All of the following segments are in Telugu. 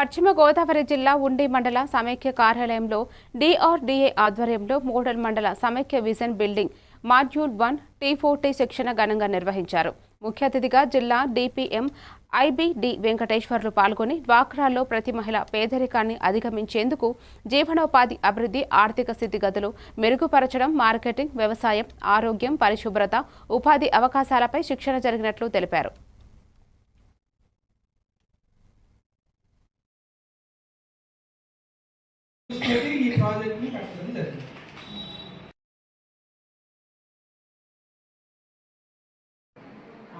పశ్చిమ గోదావరి జిల్లా ఉండి మండల సమైక్య కార్యాలయంలో డిఆర్డీఏ ఆధ్వర్యంలో మోడల్ మండల సమైక్య vision building module one T forty శిక్షణ ఘనంగా నిర్వహించారు. ముఖ్య అతిథిగా జిల్లా డిపిఎం ఐబిడి వెంకటేశ్వర్లు పాల్గొని డ్వాక్రాల్లో ప్రతి మహిళ పేదరికాన్ని అధిగమించేందుకు జీవనోపాధి అభివృద్ధి ఆర్థిక స్థితిగతులు మెరుగుపరచడం మార్కెటింగ్ వ్యవసాయం ఆరోగ్యం పరిశుభ్రత ఉపాధి అవకాశాలపై శిక్షణ జరిగినట్లు తెలిపారు. ఈ ప్రాజెక్ట్ని కట్టడం జరిగింది.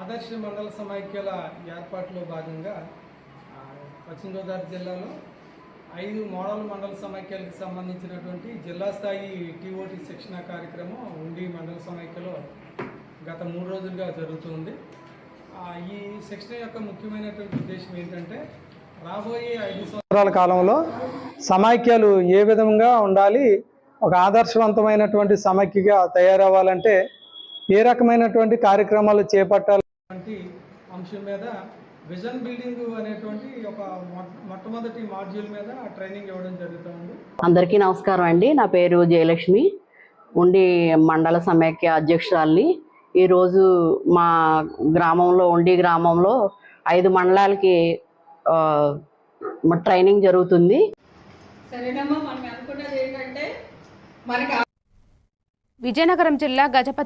ఆదర్శ మండల సమైక్యల ఏర్పాటులో భాగంగా పశ్చిమ గోదావరి జిల్లాలో ఐదు మోడల్ మండల సమైక్యాలకు సంబంధించినటువంటి జిల్లా స్థాయి టీఓటీ శిక్షణ కార్యక్రమం ఉండి మండల సమైక్యలో గత మూడు రోజులుగా జరుగుతుంది. ఈ శిక్షణ యొక్క ముఖ్యమైనటువంటి ఉద్దేశం ఏంటంటే రాబోయే ఐదు సంవత్సరాల కాలంలో సమాఖ్యలు ఏ విధంగా ఉండాలి? ఒక ఆదర్శవంతమైనటువంటి సమైక్యగా తయారవ్వాలంటే ఏ రకమైనటువంటి కార్యక్రమాలు చేపట్టాలి అంశం మీద విజన్ బిల్డింగ్ అనేటువంటి ఒక మొట్టమొదటి మాడ్యూల్ మీద ట్రైనింగ్ ఇవ్వడం జరుగుతుంది. అందరికీ నమస్కారం అండి. నా పేరు జయలక్ష్మి. ఉండి మండల సమైక్య అధ్యక్షురాల్ని. ఈరోజు మా గ్రామంలో ఉండి గ్రామంలో ఐదు మండలాలకి ట్రైనింగ్ జరుగుతుంది. సరేనమ్మా మనం అనుకున్నది ఏంటంటే మనకి విజయనగరం జిల్లా గజపతి